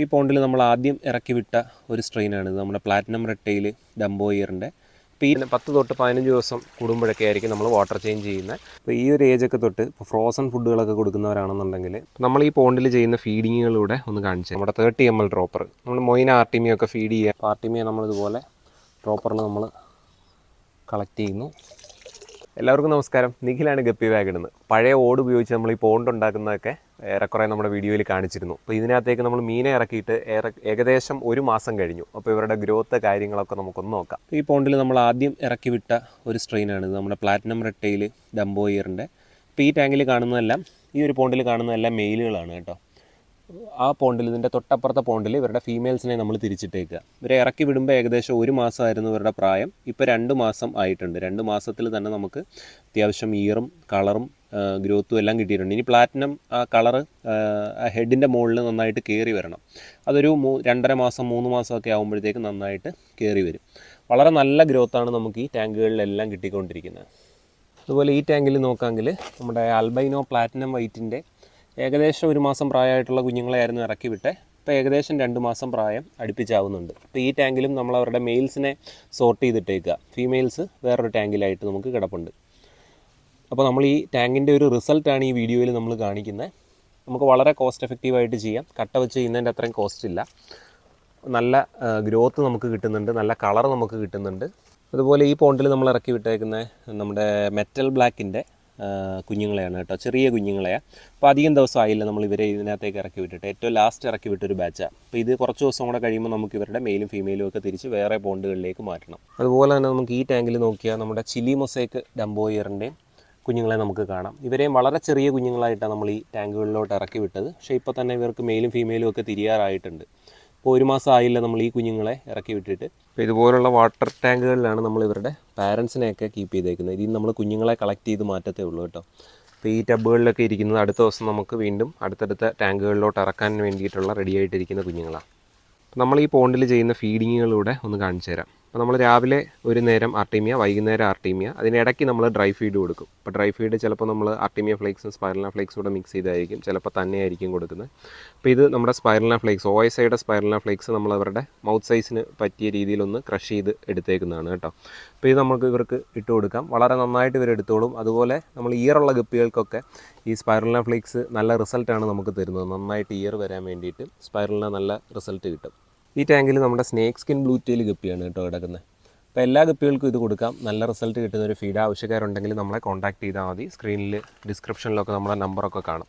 ഈ പോണ്ടിൽ നമ്മൾ ആദ്യം ഇറക്കി വിട്ട ഒരു സ്ട്രെയിനാണ് ഇത്. നമ്മുടെ പ്ലാറ്റിനം റെട്ടയിൽ ഡംബോ ഇയറിന്റെ. ഇപ്പോൾ ഈ പത്ത് തൊട്ട് പതിനഞ്ച് ദിവസം കൂടുമ്പോഴൊക്കെ ആയിരിക്കും നമ്മൾ വാട്ടർ ചേഞ്ച് ചെയ്യുന്നത്. അപ്പോൾ ഈ ഒരു ഏജൊക്കെ തൊട്ട് ഇപ്പോൾ ഫ്രോസൺ ഫുഡുകളൊക്കെ കൊടുക്കുന്നവരാണെന്നുണ്ടെങ്കിൽ നമ്മൾ ഈ പോണ്ടിൽ ചെയ്യുന്ന ഫീഡിങ്ങുകളിലൂടെ ഒന്ന് കാണിച്ചു നമ്മുടെ തേർട്ടി എം എൽ ഡ്രോപ്പർ നമ്മൾ മൊയിന ആർട്ടിമിയൊക്കെ ഫീഡ് ചെയ്യുക. ആർട്ടിമിയെ നമ്മളിതുപോലെ ഡ്രോപ്പറിൽ നമ്മൾ കളക്ട് ചെയ്യുന്നു. എല്ലാവർക്കും നമസ്കാരം. നിഖിലാണ് ഗപ്പി ഇടുന്നത്. പഴയ ഓട് ഉപയോഗിച്ച് നമ്മൾ ഈ പോണ്ട് ഉണ്ടാക്കുന്നതൊക്കെ ഏറെക്കുറെ നമ്മുടെ വീഡിയോയിൽ കാണിച്ചിരുന്നു. അപ്പോൾ ഇതിനകത്തേക്ക് നമ്മൾ മീനെ ഇറക്കിയിട്ട് ഏറെ ഏകദേശം ഒരു മാസം കഴിഞ്ഞു. അപ്പോൾ ഇവരുടെ ഗ്രോത്ത് കാര്യങ്ങളൊക്കെ നമുക്കൊന്ന് നോക്കാം. ഈ പോണ്ടിൽ നമ്മൾ ആദ്യം ഇറക്കി വിട്ട ഒരു സ്ട്രെയിനാണ് നമ്മുടെ പ്ലാറ്റിനം റെട്ടയിൽ ഡംബോ അപ്പോൾ ഈ ടാങ്കിൽ കാണുന്നതെല്ലാം ഈ ഒരു പോണ്ടിൽ കാണുന്നതെല്ലാം മെയിലുകളാണ് കേട്ടോ. ആ പോണ്ടിൽ ഇതിന്റെ തൊട്ടപ്പുറത്തെ പോണ്ടിൽ ഇവരുടെ ഫീമെയിൽസിനെ നമ്മൾ തിരിച്ചിട്ടേക്കുക. ഇവരെ ഇറക്കി വിടുമ്പോൾ ഏകദേശം ഒരു മാസമായിരുന്നു ഇവരുടെ പ്രായം. ഇപ്പോൾ രണ്ട് മാസം ആയിട്ടുണ്ട്. രണ്ട് മാസത്തിൽ തന്നെ നമുക്ക് അത്യാവശ്യം ഈറും കളറും ഗ്രോത്തും എല്ലാം കിട്ടിയിട്ടുണ്ട്. ഇനി പ്ലാറ്റിനം ആ കളറ് ഹെഡിന്റെ മുകളിൽ നന്നായിട്ട് കയറി വരണം. അതൊരു മൂ രണ്ടര മാസം മൂന്ന് മാസമൊക്കെ ആകുമ്പോഴത്തേക്ക് നന്നായിട്ട് കയറി വരും. വളരെ നല്ല ഗ്രോത്താണ് നമുക്ക് ഈ ടാങ്കുകളിലെല്ലാം കിട്ടിക്കൊണ്ടിരിക്കുന്നത്. അതുപോലെ ഈ ടാങ്കിൽ നോക്കാമെങ്കിൽ നമ്മുടെ അൽബൈനോ പ്ലാറ്റിനം വൈറ്റിന്റെ ഏകദേശം ഒരു മാസം പ്രായമായിട്ടുള്ള കുഞ്ഞുങ്ങളെയായിരുന്നു ഇറക്കി വിട്ടെ. ഇപ്പോൾ ഏകദേശം രണ്ട് മാസം പ്രായം അടുപ്പിച്ചാവുന്നുണ്ട്. അപ്പോൾ ഈ ടാങ്കിലും നമ്മൾ അവരുടെ മെയിൽസിനെ സോർട്ട് ചെയ്തിട്ടേക്കുക. ഫീമെയിൽസ് വേറൊരു ടാങ്കിലായിട്ട് നമുക്ക് കിടപ്പുണ്ട്. അപ്പോൾ നമ്മൾ ഈ ടാങ്കിന്റെ ഒരു റിസൾട്ടാണ് ഈ വീഡിയോയിൽ നമ്മൾ കാണിക്കുന്നത്. നമുക്ക് വളരെ കോസ്റ്റ് എഫക്റ്റീവായിട്ട് ചെയ്യാം. കട്ട വെച്ച് ചെയ്യുന്നതിന്റെ അത്രയും കോസ്റ്റ് ഇല്ല. നല്ല ഗ്രോത്ത് നമുക്ക് കിട്ടുന്നുണ്ട്. നല്ല കളർ നമുക്ക് കിട്ടുന്നുണ്ട്. അതുപോലെ ഈ പോണ്ടിൽ നമ്മൾ ഇറക്കി വിട്ടേക്കുന്ന നമ്മുടെ മെറ്റൽ ബ്ലാക്കിന്റെ കുഞ്ഞുങ്ങളെയാണ് കേട്ടോ ചെറിയ കുഞ്ഞുങ്ങളെയാണ് അപ്പോൾ അധികം ദിവസം ആയില്ല നമ്മൾ ഇവരെ ഇതിനകത്തേക്ക് ഇറക്കി വിട്ടിട്ട്. ഏറ്റവും ലാസ്റ്റ് ഇറക്കി വിട്ടൊരു ബാച്ചാണ് അപ്പോൾ ഇത് കുറച്ച് ദിവസം കൂടെ കഴിയുമ്പോൾ നമുക്ക് ഇവരുടെ മെയിലും ഫീമെയിലും ഒക്കെ തിരിച്ച് വേറെ പോണ്ടുകളിലേക്ക് മാറ്റണം. അതുപോലെ തന്നെ നമുക്ക് ഈ ടാങ്കിൽ നോക്കിയാൽ നമ്മുടെ ചിലി മൊസൈക്ക് ഡംബോയറിന്റെയും കുഞ്ഞുങ്ങളെ നമുക്ക് കാണാം. ഇവരെയും വളരെ ചെറിയ കുഞ്ഞുങ്ങളായിട്ടാണ് നമ്മൾ ഈ ടാങ്കുകളിലോട്ട് ഇറക്കി വിട്ടത്. പക്ഷേ ഇപ്പോൾ തന്നെ ഇവർക്ക് മെയിലും ഫീമെയിലും ഒക്കെ തിരിയാറായിട്ടുണ്ട്. ഇപ്പോൾ ഒരു മാസം ആയില്ല നമ്മൾ ഈ കുഞ്ഞുങ്ങളെ ഇറക്കി വിട്ടിട്ട്. ഇപ്പോൾ ഇതുപോലുള്ള വാട്ടർ ടാങ്കുകളിലാണ് നമ്മൾ ഇവരുടെ പാരൻസിനെയൊക്കെ കീപ്പ് ചെയ്തേക്കുന്നത്. ഇതിൽ നമ്മൾ കുഞ്ഞുങ്ങളെ കളക്ട് ചെയ്ത് മാറ്റത്തേ ഉള്ളൂ കേട്ടോ. അപ്പോൾ ഈ ടബുകളിലൊക്കെ ഇരിക്കുന്നത് അടുത്ത ദിവസം നമുക്ക് വീണ്ടും അടുത്തടുത്ത ടാങ്കുകളിലോട്ട് ഇറക്കാൻ വേണ്ടിയിട്ടുള്ള റെഡി ആയിട്ടിരിക്കുന്ന കുഞ്ഞുങ്ങളാണ് നമ്മൾ ഈ പോണ്ടിൽ ചെയ്യുന്ന ഫീഡിങ്ങുകളിലൂടെ ഒന്ന് കാണിച്ചു തരാം അപ്പോൾ നമ്മൾ രാവിലെ ഒരു നേരം ആർട്ടീമിയ വൈകുന്നേരം ആർട്ടീമിയ അതിനിടയ്ക്ക് നമ്മൾ ഡ്രൈ ഫീഡ് കൊടുക്കും. അപ്പോൾ ഡ്രൈ ഫീഡ് ചിലപ്പോൾ നമ്മൾ ആർട്ടീമിയ ഫ്ലേക്സും സ്പൈറലിന ഫ്ലേക്സും കൂടെ മിക്സ് ചെയ്തായിരിക്കും. ചിലപ്പോൾ തന്നെയായിരിക്കും കൊടുക്കുന്നത്. അപ്പോൾ ഇത് നമ്മുടെ സ്പൈറലിന ഫ്ലേക്സ് ഒ എസ് ഐയുടെ സ്പൈറലിന ഫ്ലേക്സ് നമ്മൾ അവരുടെ മൗത്ത് സൈസിന് പറ്റിയ രീതിയിലൊന്ന് ക്രഷ് ചെയ്ത് എടുത്തേക്കുന്നതാണ് കേട്ടോ. അപ്പോൾ ഇത് നമുക്ക് ഇവർക്ക് ഇട്ട് കൊടുക്കാം. വളരെ നന്നായിട്ട് ഇവർ എടുത്തോളും. അതുപോലെ നമ്മൾ ഇയറുള്ള ഗപ്പികൾക്കൊക്കെ ഈ സ്പൈറലിന ഫ്ലേക്സ് നല്ല റിസൾട്ടാണ് നമുക്ക് തരുന്നത്. നന്നായിട്ട് ഇയർ വരാൻ വേണ്ടിയിട്ട് സ്പൈറലിന നല്ല റിസൾട്ട് കിട്ടും. ഈ ടാങ്കിൽ നമ്മുടെ സ്നേക്ക് സ്കിൻ ബ്ലൂ ടെയിൽ ഗപ്പിയാണ് കേട്ടോ കിടക്കുന്നത്. അപ്പോൾ എല്ലാ ഗപ്പികൾക്കും ഇത് കൊടുക്കാം. നല്ല റിസൾട്ട് കിട്ടുന്ന ഒരു ഫീഡ് ആവശ്യക്കാരുണ്ടെങ്കിൽ നമ്മളെ കോൺടാക്ട് ചെയ്താൽ മതി. സ്ക്രീനിൽ ഡിസ്ക്രിപ്ഷനിലൊക്കെ നമ്മുടെ നമ്പറൊക്കെ കാണും.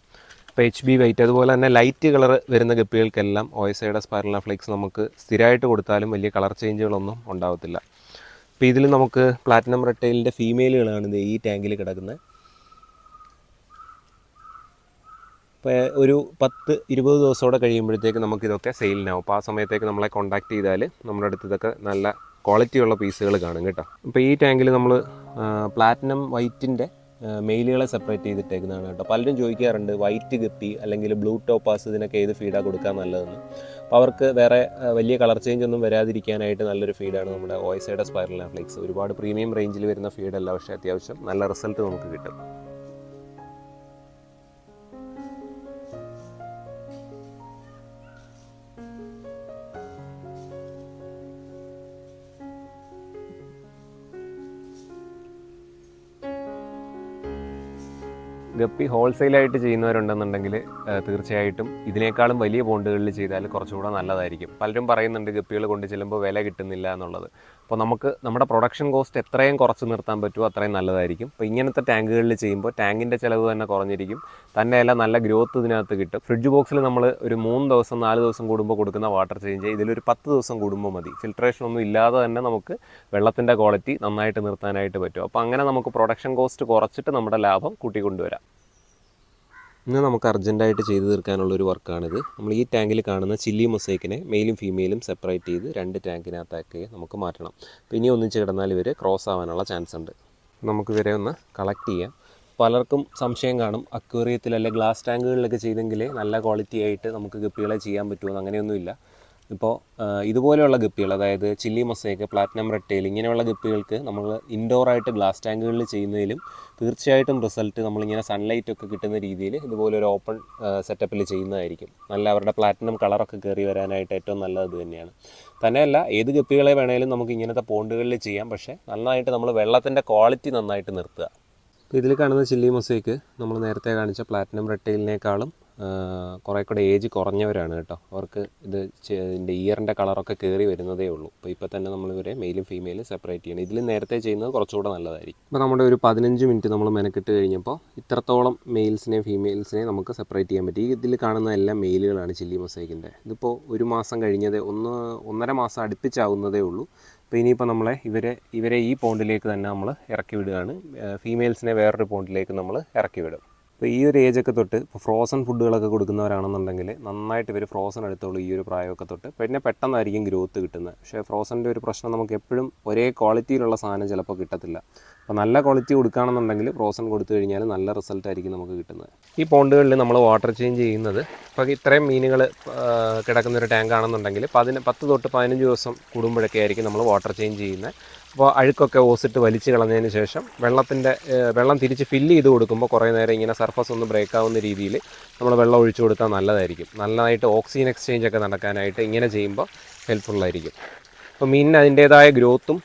ഇപ്പോൾ എച്ച് ബി വൈറ്റ് അതുപോലെ തന്നെ ലൈറ്റ് കളർ വരുന്ന ഗപ്പികൾക്കെല്ലാം ഓയസയുടെ സ്പൈറല ഫ്ലേക്സ് നമുക്ക് സ്ഥിരമായിട്ട് കൊടുത്താലും വലിയ കളർ ചേഞ്ചുകളൊന്നും ഉണ്ടാവത്തില്ല. അപ്പോൾ ഇതിൽ നമുക്ക് പ്ലാറ്റിനം റെട്ടൈലിന്റെ ഫീമെയിലുകളാണ് ഇത് ഈ ടാങ്കിൽ കിടക്കുന്നത്. ഇപ്പോൾ ഒരു പത്ത് ഇരുപത് ദിവസത്തോടെ കഴിയുമ്പോഴത്തേക്ക് നമുക്കിതൊക്കെ സെയിലിനാവും. അപ്പോൾ ആ സമയത്തേക്ക് നമ്മളെ കോൺടാക്ട് ചെയ്താൽ നമ്മുടെ അടുത്ത് ഇതൊക്കെ നല്ല ക്വാളിറ്റിയുള്ള പീസുകൾ കാണും കേട്ടോ. അപ്പോൾ ഈ ടാങ്കിൽ നമ്മൾ പ്ലാറ്റിനം വൈറ്റിന്റെ മെയിലുകളെ സെപ്പറേറ്റ് ചെയ്തിട്ടേക്കുന്നതാണ് കേട്ടോ. പലരും ചോദിക്കാറുണ്ട് വൈറ്റ് ഗപ്പി അല്ലെങ്കിൽ ബ്ലൂ ടോപ്പാസ് ഇതിനൊക്കെ ഏത് ഫീഡാണ് കൊടുക്കാൻ നല്ലതെന്ന്. അപ്പോൾ അവർക്ക് വേറെ വലിയ കളർ ചേഞ്ച് ഒന്നും വരാതിരിക്കാനായിട്ട് നല്ലൊരു ഫീഡാണ് നമ്മുടെ ഓയസയുടെ സ്പൈറൽ ഫ്ലേക്സ് ഒരുപാട് പ്രീമിയം റേഞ്ചിൽ വരുന്ന ഫീഡല്ല പക്ഷേ അത്യാവശ്യം നല്ല റിസൾട്ട് നമുക്ക് കിട്ടും. ഗപ്പി ഹോൾസെയിലായിട്ട് ചെയ്യുന്നവരുണ്ടെന്നുണ്ടെങ്കിൽ തീർച്ചയായിട്ടും ഇതിനേക്കാളും വലിയ ബോണ്ടുകളിൽ ചെയ്താൽ കുറച്ചുകൂടെ നല്ലതായിരിക്കും. പലരും പറയുന്നുണ്ട് ഗപ്പികൾ കൊണ്ട് ചെല്ലുമ്പോൾ വില കിട്ടുന്നില്ല എന്നുള്ളത്. അപ്പോൾ നമുക്ക് നമ്മുടെ പ്രൊഡക്ഷൻ കോസ്റ്റ് എത്രയും കുറച്ച് നിർത്താൻ പറ്റുമോ അത്രയും നല്ലതായിരിക്കും. അപ്പോൾ ഇങ്ങനത്തെ ടാങ്കുകളിൽ ചെയ്യുമ്പോൾ ടാങ്കിന്റെ ചിലവ് തന്നെ കുറഞ്ഞിരിക്കും. തന്നെയല്ല നല്ല ഗ്രോത്ത് ഇതിനകത്ത് കിട്ടും. ഫ്രിഡ്ജ് ബോക്സിൽ നമ്മൾ ഒരു മൂന്ന് ദിവസം നാല് ദിവസം കൂടുമ്പോൾ കൊടുക്കുന്ന വാട്ടർ ചേഞ്ച് ഇതിലൊരു പത്ത് ദിവസം കൂടുമ്പോൾ മതി. ഫിൽട്രേഷൻ ഒന്നും ഇല്ലാതെ തന്നെ നമുക്ക് വെള്ളത്തിന്റെ ക്വാളിറ്റി നന്നായിട്ട് നിർത്താനായിട്ട് പറ്റും. അപ്പോൾ അങ്ങനെ നമുക്ക് പ്രൊഡക്ഷൻ കോസ്റ്റ് കുറച്ചിട്ട് നമ്മുടെ ലാഭം കൂട്ടിക്കൊണ്ടുവരാം. ഇന്ന് നമുക്ക് അർജന്റായിട്ട് ചെയ്തു തീർക്കാനുള്ള ഒരു വർക്കാണിത്. നമ്മൾ ഈ ടാങ്കിൽ കാണുന്ന ചില്ലി മൊസൈക്കിനെ മെയിലും ഫീമെയിലും സെപ്പറേറ്റ് ചെയ്ത് രണ്ട് ടാങ്കിനകത്താക്കി നമുക്ക് മാറ്റണം. അപ്പോൾ ഇനി ഒന്നിച്ച് കിടന്നാൽ ഇവർ ക്രോസ് ആവാനുള്ള ചാൻസ് ഉണ്ട്. നമുക്ക് ഇവരെ ഒന്ന് കളക്ട് ചെയ്യാം. പലർക്കും സംശയം കാണും. അക്വേറിയത്തിൽ അല്ലെ ഗ്ലാസ് ടാങ്കുകളിലൊക്കെ ചെയ്തെങ്കിൽ നല്ല ക്വാളിറ്റി ആയിട്ട് നമുക്ക് ഗപ്പികളെ ചെയ്യാൻ പറ്റുമെന്ന് അങ്ങനെയൊന്നുമില്ല. ഇപ്പോൾ ഇതുപോലെയുള്ള ഗപ്പികൾ അതായത് ചില്ലി മൊസൈക്ക് പ്ലാറ്റിനം റെട്ടേൽ ഇങ്ങനെയുള്ള ഗപ്പികൾക്ക് നമ്മൾ ഇൻഡോറായിട്ട് ഗ്ലാസ് ടാങ്കുകളിൽ ചെയ്യുന്നതിലും തീർച്ചയായിട്ടും റിസൾട്ട് നമ്മളിങ്ങനെ സൺലൈറ്റ് ഒക്കെ കിട്ടുന്ന രീതിയിൽ ഇതുപോലെ ഒരു ഓപ്പൺ സെറ്റപ്പിൽ ചെയ്യുന്നതായിരിക്കും. നല്ല അവരുടെ പ്ലാറ്റിനം കളറൊക്കെ കയറി വരാനായിട്ട് ഏറ്റവും നല്ലത് തന്നെയാണ്. തന്നെയല്ല ഏത് ഗപ്പികളെ വേണേലും നമുക്ക് ഇങ്ങനത്തെ പോണ്ടുകളിൽ ചെയ്യാം പക്ഷേ നന്നായിട്ട് നമ്മൾ വെള്ളത്തിന്റെ ക്വാളിറ്റി നന്നായിട്ട് നിർത്തുക. ഇപ്പോൾ ഇതിൽ കാണുന്ന ചില്ലി മൊസൈക്ക് നമ്മൾ നേരത്തെ കാണിച്ച പ്ലാറ്റിനം റെട്ടയിലിനേക്കാളും കുറേ കൂടെ ഏജ് കുറഞ്ഞവരാണ് കേട്ടോ. അവർക്ക് ഇത് ഇതിന്റെ ഇയറിന്റെ കളറൊക്കെ കയറി വരുന്നതേ ഉള്ളൂ. അപ്പോൾ ഇപ്പോൾ തന്നെ നമ്മൾ ഇവരെ മെയിലും ഫീമെയിലും സെപ്പറേറ്റ് ചെയ്യണം. ഇതിൽ നേരത്തെ ചെയ്യുന്നത് കുറച്ചുകൂടെ നല്ലതായിരിക്കും. ഇപ്പോൾ നമ്മുടെ ഒരു പതിനഞ്ച് മിനിറ്റ് നമ്മൾ മെനക്കെട്ട് കഴിഞ്ഞപ്പോൾ ഇത്രത്തോളം മെയിൽസിനെയും ഫീമെയിൽസിനെയും നമുക്ക് സെപ്പറേറ്റ് ചെയ്യാൻ പറ്റി. ഇതിൽ കാണുന്ന എല്ലാം മെയിലുകളാണ് ചില്ലി മൊസൈക്കിന്റെ ഇതിപ്പോൾ ഒരു മാസം കഴിഞ്ഞതേ ഒന്ന് ഒന്നര മാസം അടുപ്പിച്ചാവുന്നതേ ഉള്ളൂ. അപ്പോൾ ഇനിയിപ്പോൾ നമ്മളെ ഇവരെ ഇവരെ ഈ പോണ്ടിലേക്ക് തന്നെ നമ്മൾ ഇറക്കി വിടുകയാണ്. ഫീമെയിൽസിനെ വേറൊരു പോണ്ടിലേക്ക് നമ്മൾ ഇറക്കി വിടും. അപ്പോൾ ഈ ഒരു ഏജൊക്കെ തൊട്ട് ഇപ്പോൾ ഫ്രോസൺ ഫുഡുകളൊക്കെ കൊടുക്കുന്നവരാണെന്നുണ്ടെങ്കിൽ നന്നായിട്ട് ഇവർ ഫ്രോസൺ എടുത്തോളൂ ഈ ഒരു പ്രായമൊക്കെ തൊട്ട്. പിന്നെ പെട്ടെന്നായിരിക്കും ഗ്രോത്ത് കിട്ടുന്നത്. പക്ഷേ ഫ്രോസന്റെ ഒരു പ്രശ്നം നമുക്ക് എപ്പോഴും ഒരേ ക്വാളിറ്റിയിലുള്ള സാധനം ചിലപ്പോൾ കിട്ടത്തില്ല. അപ്പോൾ നല്ല ക്വാളിറ്റി കൊടുക്കുകയാണെന്നുണ്ടെങ്കിൽ ഫ്രോസൺ കൊടുത്തു കഴിഞ്ഞാൽ നല്ല റിസൾട്ട് ആയിരിക്കും നമുക്ക് കിട്ടുന്നത്. ഈ പോണ്ടുകളിൽ നമ്മൾ വാട്ടർ ചേഞ്ച് ചെയ്യുന്നത്. ഇപ്പോൾ ഇത്രയും മീനുകൾ കിടക്കുന്ന ഒരു ടാങ്ക് ആണെന്നുണ്ടെങ്കിൽ പതിന പത്ത് തൊട്ട് പതിനഞ്ച് ദിവസം കൂടുമ്പോഴൊക്കെ ആയിരിക്കും നമ്മൾ വാട്ടർ ചേഞ്ച് ചെയ്യുന്നത്. അപ്പോൾ അഴുക്കൊക്കെ ഓസിട്ട് വലിച്ച് കളഞ്ഞതിന് ശേഷം വെള്ളത്തിന്റെ വെള്ളം തിരിച്ച് ഫില്ല് ചെയ്ത് കൊടുക്കുമ്പോൾ കുറേ നേരം ഇങ്ങനെ സർഫസ് ഒന്ന് ബ്രേക്ക് ആവുന്ന രീതിയിൽ നമ്മൾ വെള്ളം ഒഴിച്ചു കൊടുത്താൽ നല്ലതായിരിക്കും. നല്ലതായിട്ട് ഓക്സിജൻ എക്സ്ചേഞ്ച് ഒക്കെ നടക്കാനായിട്ട് ഇങ്ങനെ ചെയ്യുമ്പോൾ ഹെൽപ്ഫുള്ളായിരിക്കും അപ്പോൾ മീനിന് അതിന്റേതായ ഗ്രോത്തും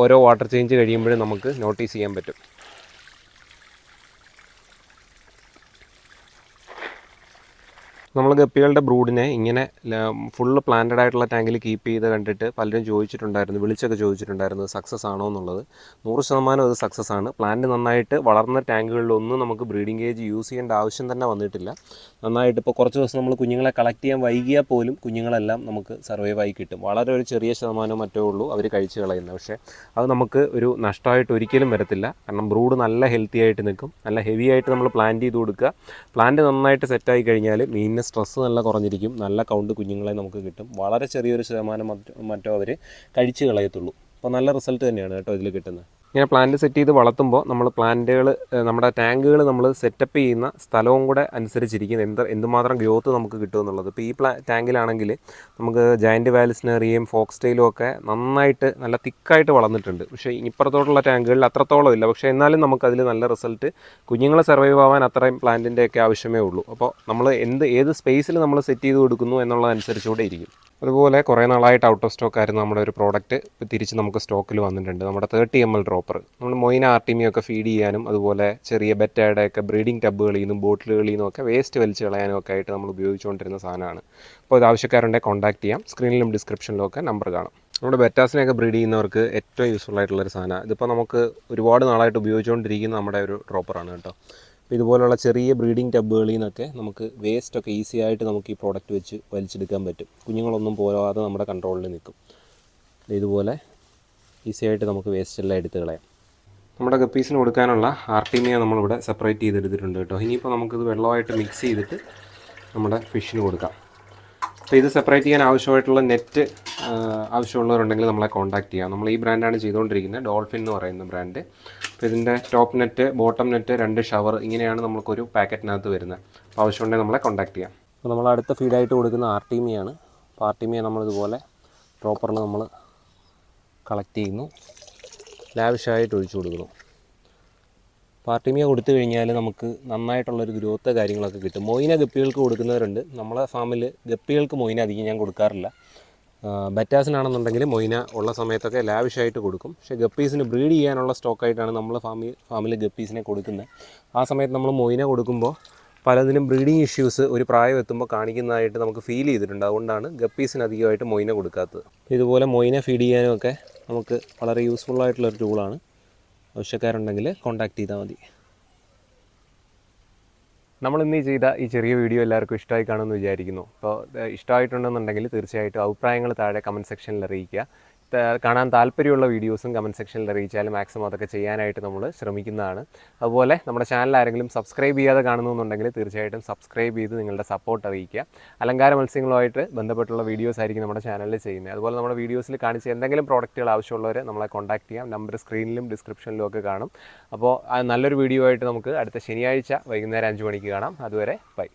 ഓരോ വാട്ടർ ചേഞ്ച് കഴിയുമ്പോഴും നമുക്ക് നോട്ടീസ് ചെയ്യാൻ പറ്റും. നമ്മൾ ഗപ്പികളുടെ ബ്രൂഡിനെ ഇങ്ങനെ ഫുള്ള് പ്ലാന്റഡ് ആയിട്ടുള്ള ടാങ്കിൽ കീപ്പ് ചെയ്ത് കണ്ടിട്ട് പലരും ചോദിച്ചിട്ടുണ്ടായിരുന്നു വിളിച്ചൊക്കെ ചോദിച്ചിട്ടുണ്ടായിരുന്നു സക്സസ് ആണോ എന്നുള്ളത്. നൂറ് ശതമാനം അത് സക്സസ് ആണ്. പ്ലാന്റ് നന്നായിട്ട് വളർന്ന ടാങ്കുകളിലൊന്നും നമുക്ക് ബ്രീഡിംഗ് കേജ് യൂസ് ചെയ്യേണ്ട ആവശ്യം തന്നെ വന്നിട്ടില്ല. നന്നായിട്ട് ഇപ്പോൾ കുറച്ച് ദിവസം നമ്മൾ കുഞ്ഞുങ്ങളെ കളക്ട് ചെയ്യാൻ വൈകിയാൽ പോലും കുഞ്ഞുങ്ങളെല്ലാം നമുക്ക് സർവൈവ് ആയി കിട്ടും. വളരെ ഒരു ചെറിയ ശതമാനം മറ്റേ ഉള്ളൂ അവർ കഴിച്ച് കളയുന്നത്. പക്ഷേ അത് നമുക്ക് ഒരു നഷ്ടമായിട്ട് ഒരിക്കലും വരത്തില്ല. കാരണം ബ്രൂഡ് നല്ല ഹെൽത്തി ആയിട്ട് നിൽക്കും. നല്ല ഹെവി ആയിട്ട് നമ്മൾ പ്ലാന്റ് ചെയ്ത് കൊടുക്കുക. പ്ലാന്റ് നന്നായിട്ട് സെറ്റായി കഴിഞ്ഞാൽ മീനിന് സ്ട്രെസ്സ് നല്ല കുറഞ്ഞിരിക്കും. നല്ല കൗണ്ട് കുഞ്ഞുങ്ങളെ നമുക്ക് കിട്ടും. വളരെ ചെറിയൊരു ശതമാനം മറ്റോ അവർ കഴിച്ച് കളയത്തുള്ളൂ. അപ്പോൾ നല്ല റിസൾട്ട് തന്നെയാണ് കേട്ടോ ഇതിൽ കിട്ടുന്നത്. ഇങ്ങനെ പ്ലാന്റ് സെറ്റ് ചെയ്ത് വളർത്തുമ്പോൾ നമ്മൾ പ്ലാന്റുകൾ നമ്മുടെ ടാങ്കുകൾ നമ്മൾ സെറ്റപ്പ് ചെയ്യുന്ന സ്ഥലവും കൂടെ അനുസരിച്ചിരിക്കും എന്ത് എന്തുമാത്രം ഗ്രോത്ത് നമുക്ക് കിട്ടും എന്നുള്ളത്. ഇപ്പോൾ ഈ പ്ലാ ടാങ്കിലാണെങ്കിൽ നമുക്ക് ജയന്റ് വാലിസ്നറിയും ഫോക്സ് ഒക്കെ നന്നായിട്ട് നല്ല തിക്കായിട്ട് വളർന്നിട്ടുണ്ട്. പക്ഷേ ഇപ്പുറത്തോട്ടുള്ള ടാങ്കുകളിൽ അത്രത്തോളം ഇല്ല. പക്ഷേ എന്നാലും നമുക്കതിൽ നല്ല റിസൾട്ട് കുഞ്ഞുങ്ങളെ സർവൈവ് ആവാൻ അത്രയും പ്ലാന്റിന്റെ ഒക്കെ ആവശ്യമേ ഉള്ളൂ. അപ്പോൾ നമ്മൾ എന്ത് ഏത് സ്പേസിൽ നമ്മൾ സെറ്റ് ചെയ്ത് കൊടുക്കുന്നു എന്നുള്ളതനുസരിച്ചുകൂടെ ഇരിക്കും. അതുപോലെ കുറേ നാളായിട്ട് ഔട്ട് ഓഫ് സ്റ്റോക്ക് ആയിരുന്നു നമ്മുടെ ഒരു പ്രോഡക്റ്റ് തിരിച്ച് നമുക്ക് സ്റ്റോക്കിൽ വന്നിട്ടുണ്ട്. നമ്മുടെ തേർട്ടി എം എൽ ഡ്രോപ്പർ നമ്മൾ മൊയിന ആർട്ടിമിയൊക്കെ ഫീഡ് ചെയ്യാനും അതുപോലെ ചെറിയ ബെറ്റയുടെയൊക്കെ ബ്രീഡിംഗ് ടബുകളിൽ നിന്നും ബോട്ടിലുകളിൽ നിന്നൊക്കെ വേസ്റ്റ് വലിച്ച് കളയാനും ഒക്കെ ആയിട്ട് നമ്മൾ ഉപയോഗിച്ചുകൊണ്ടിരുന്ന സാധനമാണ്. അപ്പോൾ ഇത് ആവശ്യക്കാരുണ്ടെങ്കിൽ കോൺടാക്ട് ചെയ്യാം. സ്ക്രീനിലും ഡിസ്ക്രിപ്ഷനിലും ഒക്കെ നമ്പർ കാണാം. നമ്മുടെ ബെറ്റാസിനെയൊക്കെ ബ്രീഡ് ചെയ്യുന്നവർക്ക് ഏറ്റവും യൂസ്ഫുൾ ആയിട്ടുള്ള ആയിട്ടുള്ളൊരു സാധനമാണ്. ഇതിപ്പോൾ നമുക്ക് ഒരുപാട് നാളായിട്ട് ഉപയോഗിച്ചുകൊണ്ടിരിക്കുന്ന നമ്മുടെ ഒരു ഡ്രോപ്പറാണ് കേട്ടോ. അപ്പോൾ ഇതുപോലുള്ള ചെറിയ ബ്രീഡിംഗ് ടബുകളിൽ നിന്നൊക്കെ നമുക്ക് വേസ്റ്റ് ഒക്കെ ഈസി ആയിട്ട് നമുക്ക് ഈ പ്രോഡക്റ്റ് വെച്ച് വലിച്ചെടുക്കാൻ പറ്റും. കുഞ്ഞുങ്ങളൊന്നും പോരാതെ നമ്മുടെ കൺട്രോളിൽ നിൽക്കും. ഇതുപോലെ ഈസി ആയിട്ട് നമുക്ക് വേസ്റ്റ് എല്ലാം എടുത്ത് കളയാം. നമ്മുടെ ഗപ്പീസിന് കൊടുക്കാനുള്ള ആർട്ടിമിയ നമ്മളിവിടെ സെപ്പറേറ്റ് ചെയ്തെടുത്തിട്ടുണ്ട് കേട്ടോ. ഇനിയിപ്പോൾ നമുക്കിത് വെള്ളമായിട്ട് മിക്സ് ചെയ്തിട്ട് നമ്മുടെ ഫിഷിന് കൊടുക്കാം. അപ്പോൾ ഇത് സെപ്പറേറ്റ് ചെയ്യാൻ ആവശ്യമായിട്ടുള്ള നെറ്റ് ആവശ്യമുള്ളവരുണ്ടെങ്കിൽ നമ്മളെ കോൺടാക്ട് ചെയ്യാം. നമ്മൾ ഈ ബ്രാൻഡാണ് ചെയ്തുകൊണ്ടിരിക്കുന്നത് ഡോൾഫിൻ എന്ന് പറയുന്ന ബ്രാൻഡ് അപ്പോൾ ഇതിന്റെ ടോപ്പ് നെറ്റ് ബോട്ടം നെറ്റ് രണ്ട് ഷവർ ഇങ്ങനെയാണ് നമുക്കൊരു പാക്കറ്റിനകത്ത് വരുന്നത്. അപ്പോൾ ആവശ്യമുണ്ടെങ്കിൽ നമ്മളെ കോൺടാക്ട് ചെയ്യാം. അപ്പോൾ നമ്മൾ അടുത്ത ഫീഡായിട്ട് കൊടുക്കുന്ന ആർട്ടിമിയാണ് അപ്പോൾ ആർട്ടിമിയ നമ്മളിതുപോലെ പ്രോപ്പറിൽ നമ്മൾ കളക്ട് ചെയ്യുന്നു. ലാവിഷായിട്ട് ഒഴിച്ചു കൊടുക്കുന്നു. പാർട്ടിമിയ കൊടുത്തു കഴിഞ്ഞാൽ നമുക്ക് നന്നായിട്ടുള്ളൊരു ഗ്രോത്ത് കാര്യങ്ങളൊക്കെ കിട്ടും. മൊയിന ഗപ്പികൾക്ക് കൊടുക്കുന്നവരുണ്ട്. നമ്മളെ ഫാമിൽ ഗപ്പികൾക്ക് മൊയിന അധികം ഞാൻ കൊടുക്കാറില്ല. ബറ്റാസിനാണെന്നുണ്ടെങ്കിൽ മൊയിന ഉള്ള സമയത്തൊക്കെ ലാവിഷായിട്ട് കൊടുക്കും. പക്ഷേ ഗപ്പീസിന് ബ്രീഡ് ചെയ്യാനുള്ള സ്റ്റോക്കായിട്ടാണ് നമ്മൾ ഫാമിൽ ഫാമിൽ ഗപ്പീസിനെ കൊടുക്കുന്നത്. ആ സമയത്ത് നമ്മൾ മൊയിന കൊടുക്കുമ്പോൾ പലതിനും ബ്രീഡിങ് ഇഷ്യൂസ് ഒരു പ്രായം എത്തുമ്പോൾ കാണിക്കുന്നതായിട്ട് നമുക്ക് ഫീൽ ചെയ്തിട്ടുണ്ട്. അതുകൊണ്ടാണ് ഗപ്പീസിന് അധികമായിട്ട് മൊയിന കൊടുക്കാത്തത്. ഇതുപോലെ മൊയിന ഫീഡ് ചെയ്യാനും ഒക്കെ നമുക്ക് വളരെ യൂസ്ഫുൾ ആയിട്ടുള്ളൊരു ടൂളാണ് ആവശ്യക്കാരുണ്ടെങ്കിൽ കോൺടാക്റ്റ് ചെയ്താൽ മതി. നമ്മൾ ഇന്ന് ചെയ്ത ഈ ചെറിയ വീഡിയോ എല്ലാവർക്കും ഇഷ്ടമായി കാണുമെന്ന് വിചാരിക്കുന്നു. അപ്പോൾ ഇഷ്ടമായിട്ടുണ്ടെന്നുണ്ടെങ്കിൽ തീർച്ചയായിട്ടും അഭിപ്രായങ്ങൾ താഴെ കമന്റ് സെക്ഷനിൽ അറിയിക്കുക. കാണാൻ താല്പര്യമുള്ള വീഡിയോസും കമന്റ് സെക്ഷനിൽ അറിയിച്ചാൽ മാക്സിമം അതൊക്കെ ചെയ്യാനായിട്ട് നമ്മൾ ശ്രമിക്കുന്നതാണ്. അതുപോലെ നമ്മുടെ ചാനൽ ആരെങ്കിലും സബ്സ്ക്രൈബ് ചെയ്യാതെ കാണുന്നുണ്ടെങ്കിൽ തീർച്ചയായിട്ടും സബ്സ്ക്രൈബ് ചെയ്ത് നിങ്ങളുടെ സപ്പോർട്ട് അറിയിക്കുക. അലങ്കാര മത്സ്യങ്ങളുമായിട്ട് ബന്ധപ്പെട്ടുള്ള വീഡിയോസ് ആയിരിക്കും നമ്മുടെ ചാനലിൽ ചെയ്യുന്നത്. അതുപോലെ നമ്മുടെ വീഡിയോസിൽ കാണിച്ച എന്തെങ്കിലും പ്രോഡക്റ്റുകൾ ആവശ്യമുള്ളവർ നമ്മളെ കോൺടാക്ട് ചെയ്യാം. നമ്പർ സ്ക്രീനിലും ഡിസ്ക്രിപ്ഷനിലും ഒക്കെ കാണും. അപ്പോൾ നല്ലൊരു വീഡിയോ ആയിട്ട് നമുക്ക് അടുത്ത ശനിയാഴ്ച വൈകുന്നേരം അഞ്ച് മണിക്ക് കാണാം. അതുവരെ ബൈ